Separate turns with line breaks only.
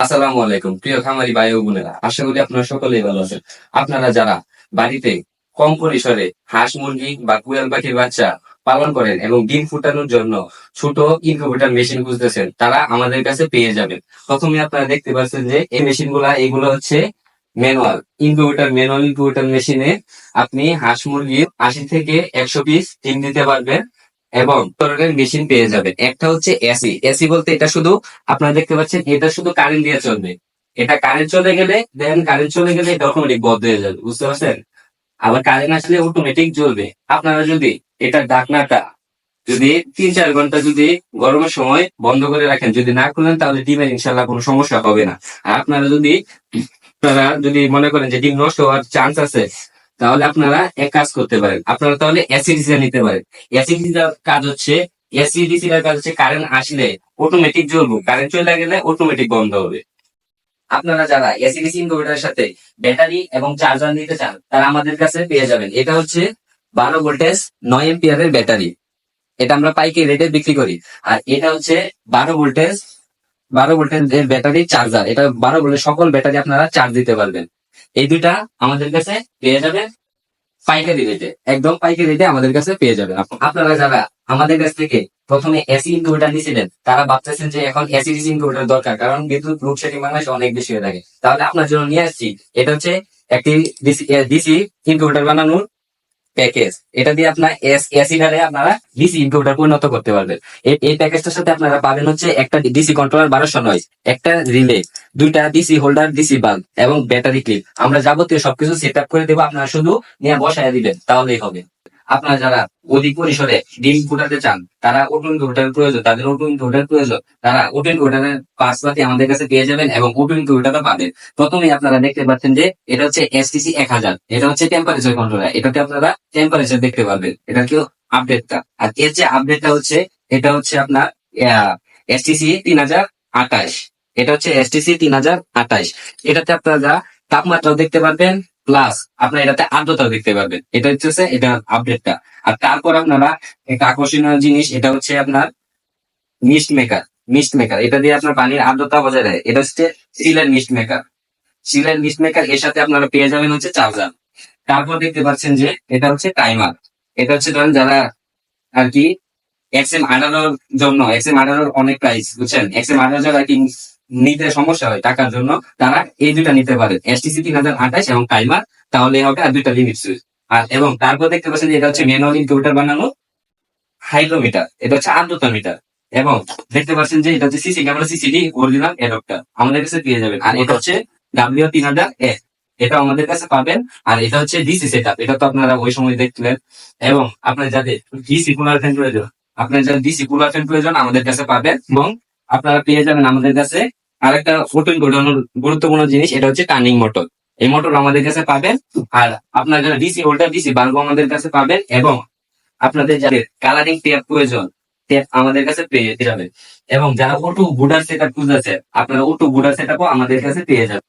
আসসালামু আলাইকুম, প্রিয় খামারি ভাই ও বোনেরা, আশা করি আপনারা সকলেই ভালো আছেন। আপনারা যারা বাড়িতে কম পরিসরে হাঁস, মুরগি বা কুয়াল পাখির বাচ্চা পালন করেন এবং ডিম ফুটানোর জন্য ছোট ইনকিউবেটর মেশিন খুঁজতেছেন, তারা আমাদের কাছে পেয়ে যাবেন। প্রথমে আপনারা দেখতে পাচ্ছেন যে এই মেশিনগুলা এগুলো হচ্ছে ম্যানুয়াল। ইনকিউবেটর ম্যানুয়াল ইনকিউবেটর মেশিনে আপনি হাঁস মুরগি আশি থেকে একশো পিস ডিম দিতে পারবেন। এবং ধরনের মেশিন পেয়ে যাবেন। একটা হচ্ছে এসি এসি বলতে এটা শুধু আপনারা দেখতে পাচ্ছেন, এটা শুধু কারেন্ট দিয়ে চলবে। এটা কারেন্ট চলে গেলে দেন কারেন্ট চলে গেলে এটা অটোমেটিক বন্ধ হয়ে যাবে। বুঝতে পারছেন? আবার কারেন্ট আসলে অটোমেটিক জ্বলবে। আপনারা যদি এটা ডাকনাটা যদি তিন চার ঘণ্টা যদি গরমের সময় বন্ধ করে রাখেন, যদি না খুলেন, তাহলে ডিমের ইনশাল্লাহ কোনো সমস্যা হবে না। আর আপনারা যদি আপনারা যদি মনে করেন যে ডিম নষ্ট হওয়ার চান্স আছে তাহলে আপনারা এক কাজ করতে পারেন। আপনারা তাহলে অ্যাসিডিসি নিতে পারেন। অ্যাসিডিসির কাজ হচ্ছে এসিডিসির কাজ হচ্ছে কারেন্ট আসলে অটোমেটিক জ্বলবো। কারেন্ট চলে গেলে অটোমেটিক বন্ধ হবে। আপনারা যারা এসিডিসি ইনভার্টারের সাথে ব্যাটারি এবং চার্জার নিতে চান, তারা আমাদের কাছে পেয়ে যাবেন। এটা হচ্ছে বারো ভোল্টেজ নয় এম্পিয়ারের ব্যাটারি এটা আমরা পাইকে রেটে বিক্রি করি। আর এটা হচ্ছে বারো ভোল্টেজ বারো ভোল্টেজ এর ব্যাটারি চার্জার এটা বারো ভোল্টের সকল ব্যাটারি আপনারা চার্জ দিতে পারবেন। এই দুইটা আমাদের কাছে পেয়ে যাবে পাইকারি রেটে, একদম পাইকারি রেটে আমাদের কাছে পেয়ে যাবে আপনারা যারা আমাদের কাছ থেকে প্রথমে এসি ইনকিউবেটার নিয়েছিলেন তারা ভাবতেছেন যে এখন এসি ডিসি ইনকিউবেটার দরকার, কারণ বিদ্যুৎ লোডশেডিং বাংলাদেশে অনেক বেশি হয়ে থাকে। তাহলে আপনার জন্য নিয়ে আসছি, এটা হচ্ছে একটি ডিসি ইনকিউবেটার বানানোর প্যাকেজ এটা দিয়ে আপনার এসি ঢালে আপনারা ডিসি ইনকিউবেটার পরিণত করতে পারবেন। এই- এই প্যাকেজটার সাথে আপনারা পাবেন হচ্ছে একটা ডিসি কন্ট্রোলার বারোশো নয় একটা রিলে দুইটা ডিসি হোল্ডার ডিসি বাল্ব এবং ব্যাটারি ক্লিপ আমরা যাবতীয় সবকিছু সেট আপ করে দেবো, আপনারা শুধু নিয়ে বসায় দিবেন, তাহলেই হবে। আপনারা যারা অধিক পরিসরে ডিম ফুটাতে চান, তারা ওটুন ইনকিউবেটারের প্রয়োজন। তাদের ওটুন ইনকিউবেটার প্রয়োজন। তারা ওটুন ইনকিউবেটারের পার্টসপাতি আমাদের কাছে পেয়ে যাবেন এবং ওটুন ইনকিউবেটারটা পাবেন। প্রথমেই আপনারা দেখতে পাচ্ছেন যে এটা হচ্ছে এসটিসি এক হাজার। এটা হচ্ছে টেম্পারেচার কন্ট্রোলার এটাতে আপনারা টেম্পারেচার দেখতে পারবেন। এটা কি আপডেটটা আর এর যে আপডেটটা হচ্ছে, এটা হচ্ছে আপনার এসটিসি তিন হাজার আঠাশ। এটা হচ্ছে এসটিসি তিন হাজার আঠাশ। এটাতে আপনারা তাপমাত্রাও দেখতে পারবেন। প্লাস আপনার এটাতে আর্দ্রতা দেখতে পারবেন। এটা হচ্ছে এটা আপডেটটা আর তারপর আপনারা একটা আকর্ষণীয় জিনিস, এটা হচ্ছে আপনার মিস্ট মেকার মিস্ট মেকার এটা দিয়ে আপনার পানির আর্দ্রতা বজায় রাখে এটা হচ্ছে সিলের মিস্ট মেকার সিলের মিস্ট মেকার এর সাথে আপনারা পেয়ে যাবেন হচ্ছে চার্জার তারপর দেখতে পাচ্ছেন যে, এটা হচ্ছে টাইমার এটা হচ্ছে ধরেন যারা আর কি এক্স এম আঠারোর জন্য এক্সএম আঠারোর অনেক প্রাইস বুঝছেন? এক্সএম আঠারো যারা কি নিতে সমস্যা হয় টাকার জন্য, তারা এই দুইটা নিতে পারেন এসটিসি তিন হাজার আঠাশ এবং টাইমার তাহলে হবে আর দুইটা লিমিট সুইচ আর এবং তারপর দেখতে পাচ্ছেন এটা হচ্ছে ম্যানুয়াল ইনকিউবেটার বানানো হাইড্রোমিটার এটা হচ্ছে আর্দ্রতা মিটার এবং দেখতে পাচ্ছেন যে এটা হচ্ছে CC camera CCD original adapter আমাদের কাছে পেয়ে যাবেন। আর এটা হচ্ছে ডাব্লিউ তিন হাজার এ এটা আমাদের কাছে পাবেন। আর এটা হচ্ছে ডিসি সেট এটা তো আপনারা ওই সময় দেখলেন। এবং আপনার যাদের ডিসি কুলার ফ্যান প্রয়োজন, আপনার যাদের ডিসি কুলার ফ্যান প্রয়োজন, আমাদের কাছে পাবেন। এবং আপনারা পেয়ে যাবেন আমাদের কাছে আরেকটা ফোটন ঘটানোর গুরুত্বপূর্ণ জিনিস, এটা হচ্ছে টার্নিং মোটর এই মোটর আমাদের কাছে পাবেন, আর আপনার যারা ডিসি হোল্ডার ডিসি বাল্ব আমাদের কাছে পাবেন, এবং আপনাদের যাদের কালারিং টেপ প্রয়োজন টেপ আমাদের কাছে পেয়ে যাবেন। এবং যারা ওটু বুডার সেট আপ খুঁজেছে আপনারা ওটু বুডার সেট আমাদের কাছে পেয়ে যাবেন।